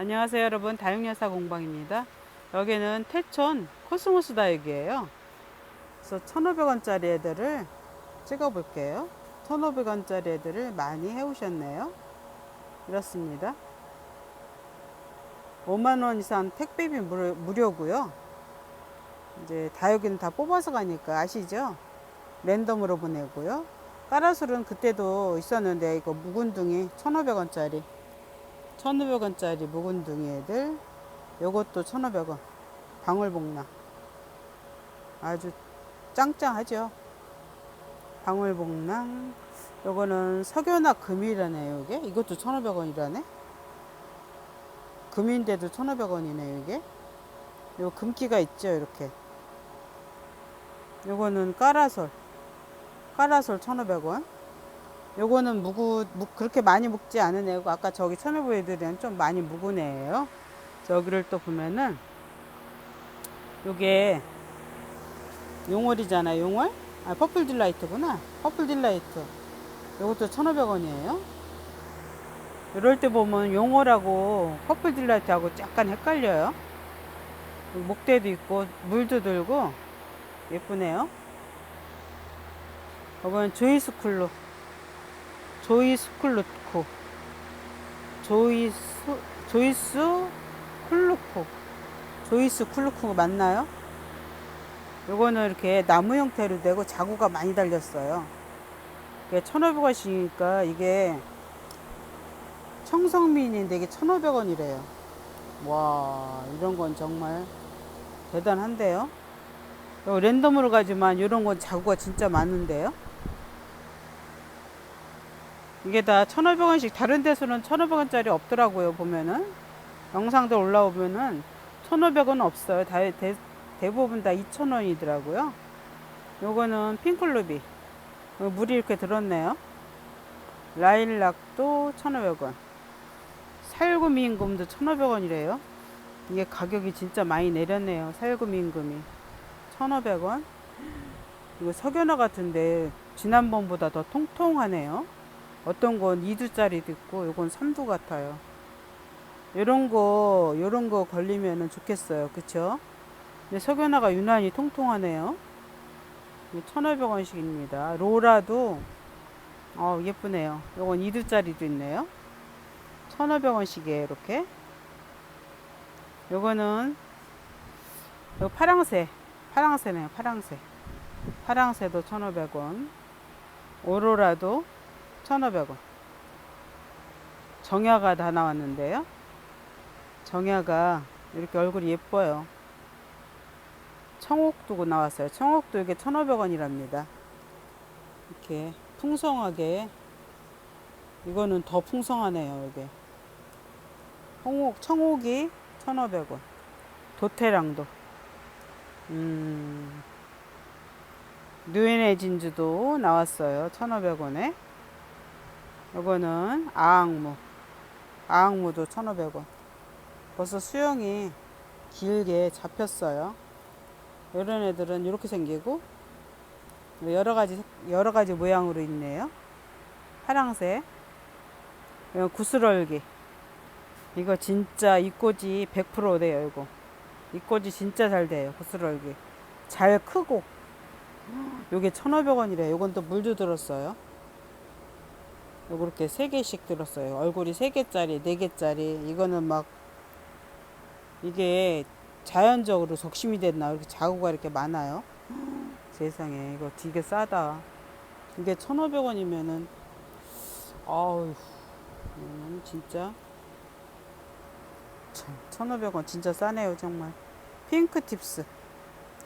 안녕하세요 여러분. 다육여사 공방입니다. 여기는 태촌 코스모스 다육이에요. 그래서 1500원짜리 애들을 찍어 볼게요. 1500원짜리 애들을 많이 해오셨네요. 이렇습니다. 5만원 이상 택배비 무료, 무료고요. 이제 다육이는 다 뽑아서 가니까 아시죠? 랜덤으로 보내고요. 까라솔은 그때도 있었는데 이거 묵은둥이 1500원짜리 1,500원짜리 묵은둥이 애들 요것도 1,500원. 방울복랑 아주 짱짱하죠? 방울복랑 요거는 석연화 금이라네요 이게. 이것도 1,500원이라네? 금인데도 1,500원이네요 이게. 요 금기가 있죠 이렇게. 요거는 까라솔. 까라솔 1,500원 요거는 무구, 묵, 그렇게 많이 묵지 않은 애고, 아까 저기 처음에 보여드린 좀 많이 묵은 애예요. 저기를 또 보면은, 요게, 용월이잖아, 용월? 아, 퍼플 딜라이트구나. 퍼플 딜라이트. 요것도 1,500원이에요. 이럴 때 보면 용월하고 퍼플 딜라이트하고 약간 헷갈려요. 목대도 있고, 물도 들고, 예쁘네요. 이건 조이스 쿨로. 조이스 쿨루코 조이스 조이스 쿨루코 조이스 쿨루코 맞나요? 요거는 이렇게 나무 형태로 되고 자구가 많이 달렸어요. 이게 1,500원씩이니까 이게 청성민인데 이게 1,500원이래요. 와, 이런 건 정말 대단한데요. 요 랜덤으로 가지만 이런 건 자구가 진짜 많은데요. 이게 다 1,500원씩 다른 데서는 1,500원짜리 없더라고요 보면은. 영상들 올라오면은 1,500원 없어요. 다, 대, 대부분 다 2,000원이더라고요. 요거는 핑클루비. 물이 이렇게 들었네요. 라일락도 1,500원. 살구미 임금도 1,500원이래요. 이게 가격이 진짜 많이 내렸네요. 살구미 임금이. 1,500원. 이거 석연화 같은데 지난번보다 더 통통하네요 어떤 건 2두짜리도 있고 요건 3두 같아요. 요런 거 요런 거 걸리면은 좋겠어요. 그쵸? 근데 석연화가 유난히 통통하네요. 1,500원씩입니다. 로라도 어 예쁘네요. 요건 2두짜리도 있네요. 1,500원씩이에요. 이렇게. 요거는 요 파랑새 파랑새네요. 파랑새. 파랑새도 1,500원. 오로라도 1,500원. 정야가 다 나왔는데요. 정야가 이렇게 얼굴이 예뻐요. 청옥도 나왔어요. 청옥도 이게 1,500원이랍니다. 이렇게 풍성하게 이거는 더 풍성하네요. 이게 홍옥, 청옥이 1,500원. 도태랑도 음, 뉴엔의 진주도 나왔어요. 1,500원에. 이거는 아악무. 아악무도 1,500원. 벌써 수영이 길게 잡혔어요. 이런 애들은 이렇게 생기고 여러 가지 여러 가지 모양으로 있네요. 파랑색. 구슬얼기. 이거 진짜 입꼬지 100% 돼요, 이거. 입꼬지 진짜 잘 돼요, 구슬얼기. 잘 크고. 요게 1,500원이래. 요건 또 물도 들었어요. 요렇게 세 개씩 들었어요. 얼굴이 세 개짜리, 네 개짜리. 이거는 막 이게 자연적으로 적심이 됐나 이렇게 자구가 이렇게 많아요. 세상에 이거 되게 싸다. 이게 1,500원이면은 아우 음, 진짜 참 1,500원 진짜 싸네요 정말. 핑크 팁스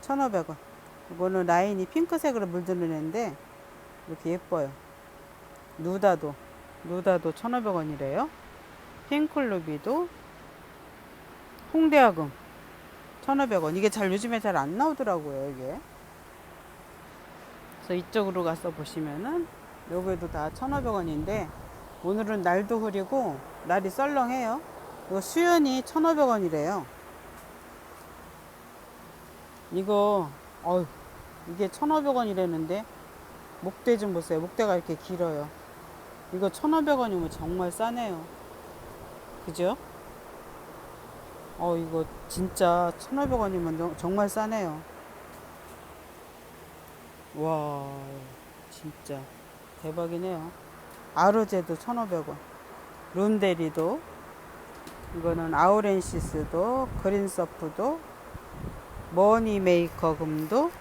1,500원. 이거는 라인이 핑크색으로 물드는 애인데 이렇게 예뻐요. 누다도 누다도 1,500원이래요. 핑클루비도 홍대화금 1,500원. 이게 잘 요즘에 잘 안 나오더라고요, 이게. 그래서 이쪽으로 가서 보시면은 여기도 다 1,500원인데 오늘은 날도 흐리고 날이 썰렁해요. 이거 수연이 1,500원이래요. 이거 어휴 이게 1,500원이라는데 목대 좀 보세요. 목대가 이렇게 길어요. 이거 1,500원이면 정말 싸네요. 그죠? 어 이거 진짜 1,500원이면 정말 싸네요. 와 진짜 대박이네요. 아로제도 1,500원. 룬데리도 이거는 아우렌시스도 그린서프도 머니메이커 금도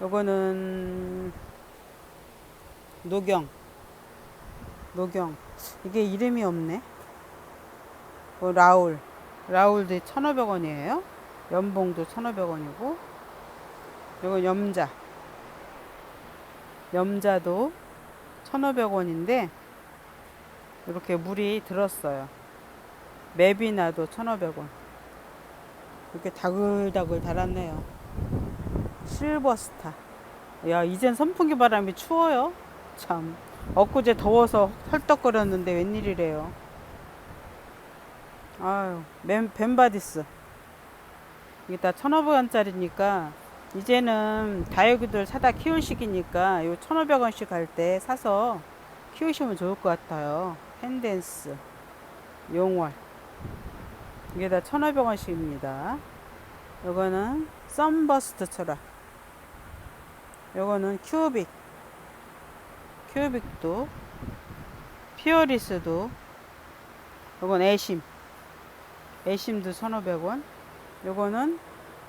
요거는 노경 노경 이게 이름이 없네. 어, 라울. 라울도 1,500원이에요. 연봉도 1,500원이고. 이건 염자. 염자도 1,500원인데 이렇게 물이 들었어요. 맵이나도 1,500원. 이렇게 다글다글 달았네요. 실버스타. 야 이젠 선풍기 바람이 추워요 참. 엊그제 더워서 헐떡거렸는데 웬일이래요? 아유 벤, 벤바디스. 이게 다 1500원짜리니까 이제는 다육이들 사다 키울 시기니까 요 1500원씩 할 때 사서 키우시면 좋을 것 같아요. 펜댄스 용월. 이게 다 1500원씩입니다. 요거는 썬버스트 철학 요거는 큐빅 큐빅도 피어리스도 요건 애심. 애심도 1500원. 요거는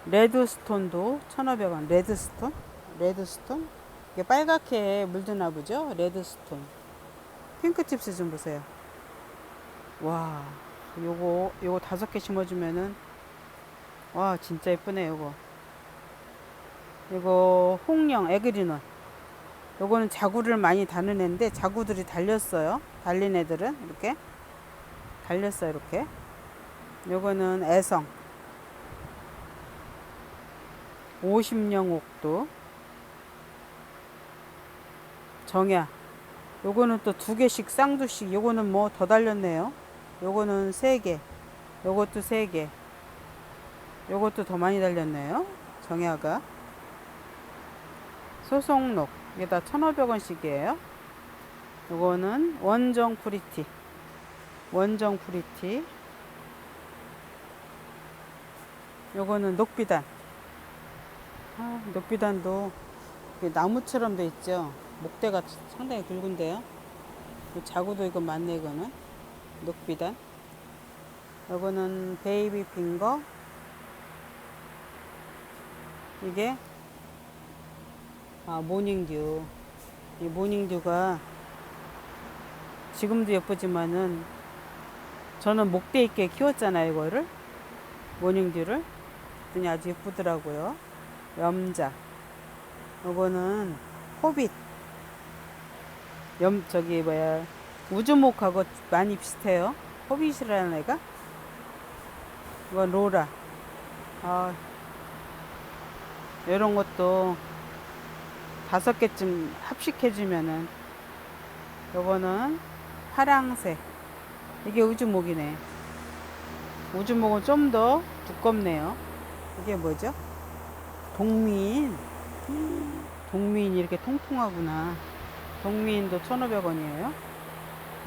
레드스톤도 1500원. 레드스톤? 레드스톤? 이게 빨갛게 물드나 보죠? 레드스톤. 핑크칩스 좀 보세요. 와 요거 요거 다섯 개 심어주면은 와 진짜 예쁘네 요거. 이거 홍령 에그리논 요거는 자구를 많이 다는 애인데 자구들이 달렸어요. 달린 애들은 이렇게 달렸어요 이렇게. 요거는 애성. 50령 옥도. 정야. 요거는 또 두 개씩 쌍두씩 요거는 뭐 더 달렸네요. 요거는 세 개. 요것도 세 개. 요것도 더 많이 달렸네요. 정야가. 소송록 이게 다 1500원씩이에요. 요거는 원정 프리티. 원정 프리티. 요거는 녹비단. 아, 녹비단도 나무처럼 돼 있죠? 목대가 상당히 굵은데요? 이 자구도 이거 맞네 이거는. 녹비단. 요거는 베이비 핑거. 이게 아 모닝듀 이 모닝듀가 지금도 예쁘지만은 저는 목대 있게 키웠잖아요 이거를. 모닝듀를. 그랬더니 아주 예쁘더라고요. 염자. 요거는 호빗. 염 저기 뭐야 우주목하고 많이 비슷해요. 호빗이라는 애가? 이건 로라. 아 이런 것도 다섯 개쯤 합식해주면은 요거는 파랑색. 이게 우주목이네. 우주목은 좀 더 두껍네요. 이게 뭐죠? 동민 동민이 이렇게 통통하구나. 동민도 1500원이에요.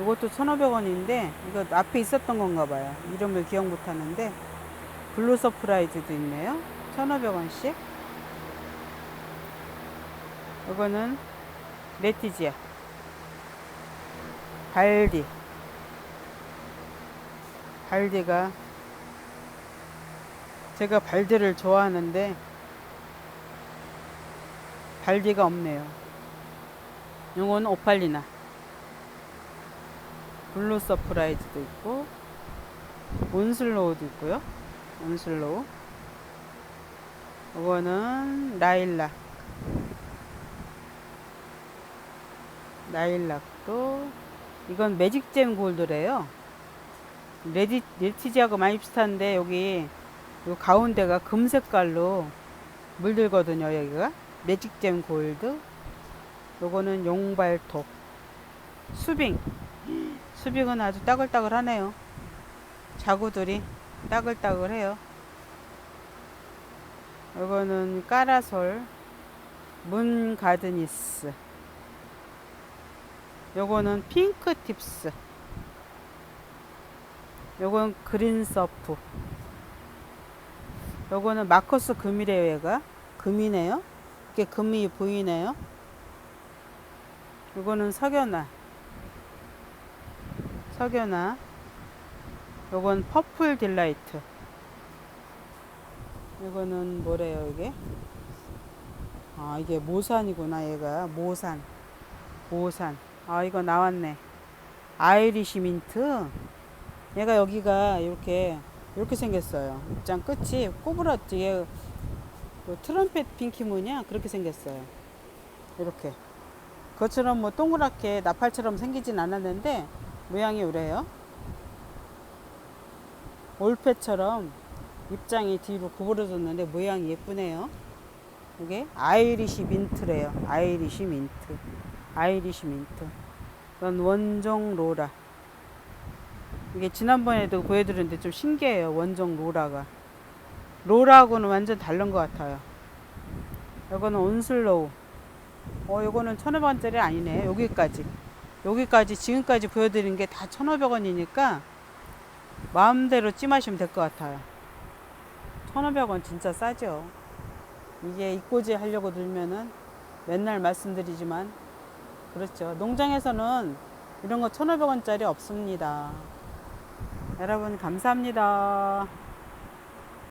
이것도 1500원인데 이거 앞에 있었던 건가 봐요. 이름을 기억 못하는데 블루 서프라이즈도 있네요. 1500원씩 이거는 레티지아 발디. 발디가 제가 발디를 좋아하는데 발디가 없네요. 이건 오팔리나. 블루 서프라이즈도 있고 온슬로우도 있고요. 온슬로우. 이거는 라일락 라일락도 이건 매직잼 골드래요. 레디 레티지하고 많이 비슷한데 여기 요 가운데가 금 색깔로 물들거든요. 여기가 매직잼 골드. 요거는 용발톱. 수빙. 수빙은 아주 따글따글 하네요. 자구들이 따글따글 해요. 요거는 까라솔 문 가드니스. 요거는 핑크 팁스 요건 그린 서프. 요거는 마커스 금이래요, 얘가. 금이네요. 이게 금이 보이네요. 요거는 석연화. 석연화. 요건 퍼플 딜라이트. 이거는 뭐래요, 이게? 아, 이게 모산이구나, 얘가. 모산. 모산. 아, 이거 나왔네. 아이리시 민트. 얘가 여기가 이렇게, 이렇게 생겼어요. 입장 끝이 꼬부라지. 얘, 뭐 트럼펫 핑키 무냐? 그렇게 생겼어요. 이렇게. 그것처럼 뭐 동그랗게 나팔처럼 생기진 않았는데, 모양이 이래요. 올패처럼 입장이 뒤로 구부러졌는데 모양이 예쁘네요. 이게 아이리시 민트래요. 아이리시 민트. 아이리시 민트. 이건 원종 로라. 이게 지난번에도 보여드렸는데 좀 신기해요. 원종 로라가. 로라하고는 완전 다른 것 같아요. 이거는 온슬로우. 어, 이거는 1,500원짜리 아니네. 여기까지. 여기까지, 지금까지 보여드린 게 다 1,500원이니까 마음대로 찜하시면 될 것 같아요. 1,500원 진짜 싸죠. 이게 입고지 하려고 들면은 맨날 말씀드리지만 그렇죠. 농장에서는 이런 거 1,500원짜리 없습니다. 여러분 감사합니다.